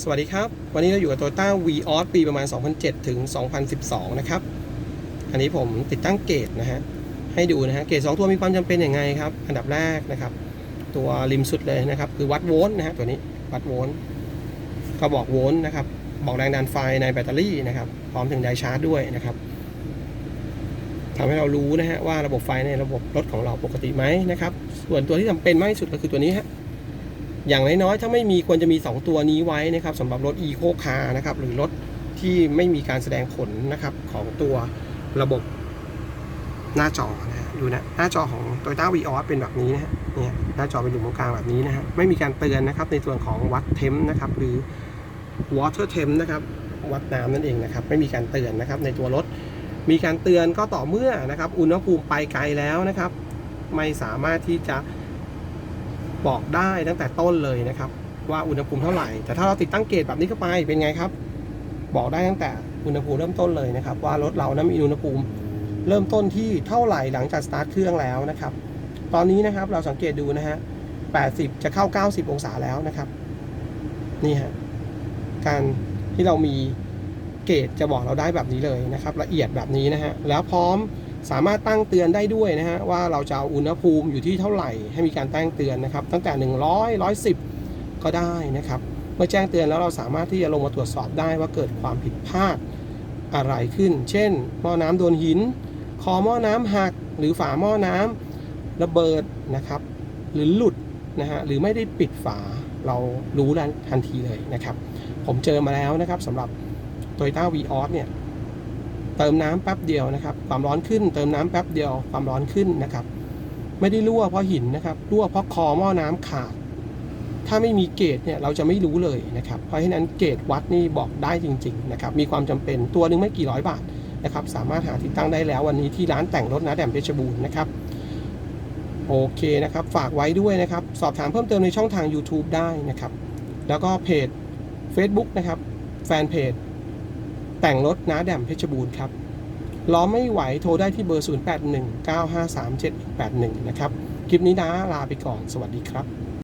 สวัสดีครับ วันนี้เราอยู่กับ Toyota v ีออปีประมาณ 2007 ถึง 2012 นะครับ อันนี้ผมติดตั้งเกจนะฮะ ให้ดูนะฮะ เกจ2ตัวมีความจำเป็นอยังไงครับ อันดับแรกนะครับ ตัวริมสุดเลยนะครับ คือวัดโวลต์นะฮะตัวนี้วัดโวลต์ก็บอกโวลต์นะครับ บอกแรงดันไฟในแบตเตอรี่นะครับ พร้อมถึงไดชาร์จด้วยนะครับทำให้เรารู้นะฮะว่าระบบไฟในระบบรถของเราปกติไหมนะครับ ส่วนตัวที่จำเป็นมากที่สุดก็คือตัวนี้ฮะ อย่างน้อยๆ ถ้าไม่มีควรจะมี 2 ตัวนี้ไว้นะครับสำหรับรถ Eco Car นะครับหรือรถที่ไม่มีการแสดงผลนะครับของตัวระบบหน้าจอนะฮะดูนะหน้าจอของ Toyota v ีออเป็นแบบนี้นะฮะเนี่ยหน้าจอเป็นหลุมกลางแบบนี้นะฮะไม่มีการเตือนนะครับในส่วนของวัดเทมนะครับหรือ water temp นะครับวัดน้ำนั่นเองนะครับไม่มีการเตือนนะครับในตัวรถมีการเตือนก็ต่อเมื่อนะครับอุณหภูมิไปไกลแล้วนะครับ ไม่สามารถที่จะ บอกได้ตั้งแต่ต้นเลยนะครับ ว่าอุณหภูมิเท่าไหร่ แต่ถ้าเราติดตั้งเกจแบบนี้เข้าไปเป็นไงครับ บอกได้ตั้งแต่อุณหภูมิเริ่มต้นเลยนะครับ ว่ารถเรานั้นมีอุณหภูมิเริ่มต้นที่เท่าไหร่หลังจากสตาร์ทเครื่องแล้วนะครับ ตอนนี้นะครับเราสังเกตดูนะฮะ 80 จะเข้า 90 องศาแล้วนะครับ นี่ฮะ การที่เรามีเกจจะบอกเราได้แบบนี้เลยนะครับ ละเอียดแบบนี้นะฮะ แล้วพร้อม สามารถตั้งเตือนได้ด้วยนะฮะว่าเราจะเอาอุณหภูมิอยู่ที่เท่าไหร่ให้มีการแจ้งเตือนนะครับตั้งแต่ 100 110 ก็ได้นะครับ เมื่อแจ้งเตือนแล้วเราสามารถที่จะลงมาตรวจสอบได้ว่าเกิดความผิดพลาดอะไรขึ้น เช่น หม้อน้ำโดนหิน คอหม้อน้ำหัก หรือฝาหม้อน้ำระเบิดนะครับ หรือหลุดนะฮะหรือไม่ได้ปิดฝาเรารู้ทันทีเลยนะครับ ผมเจอมาแล้วนะครับสำหรับ Toyota v ีออเนี่ย เติมน้ำแป๊บเดียวนะครับ ความร้อนขึ้น เติมน้ำแป๊บเดียว ความร้อนขึ้นนะครับ ไม่ได้รั่วเพราะหินนะครับ รั่วเพราะคอหม้อน้ำขาด ถ้าไม่มีเกจเนี่ยเราจะไม่รู้เลยนะครับ เพราะฉะนั้นเกจวัดนี่บอกได้จริงๆนะครับ มีความจำเป็นตัวหนึงไม่กี่ร้อยบาทนะครับ สามารถหาติดตั้งได้แล้ววันนี้ที่ร้านแต่งรถนะแดมเพชรบูรณ์นะครับ โอเคนะครับ ฝากไว้ด้วยนะครับ สอบถามเพิ่มเติมในช่องทาง YouTube ได้นะครับ แล้วก็เพจ Facebook นะครับ แฟนเพจ แต่งรถน้าแดมเพชรบูรณ์ครับล้อไม่ไหวโทรได้ที่เบอร์ 0819537181 นะครับ คลิปนี้นะลาไปก่อน สวัสดีครับ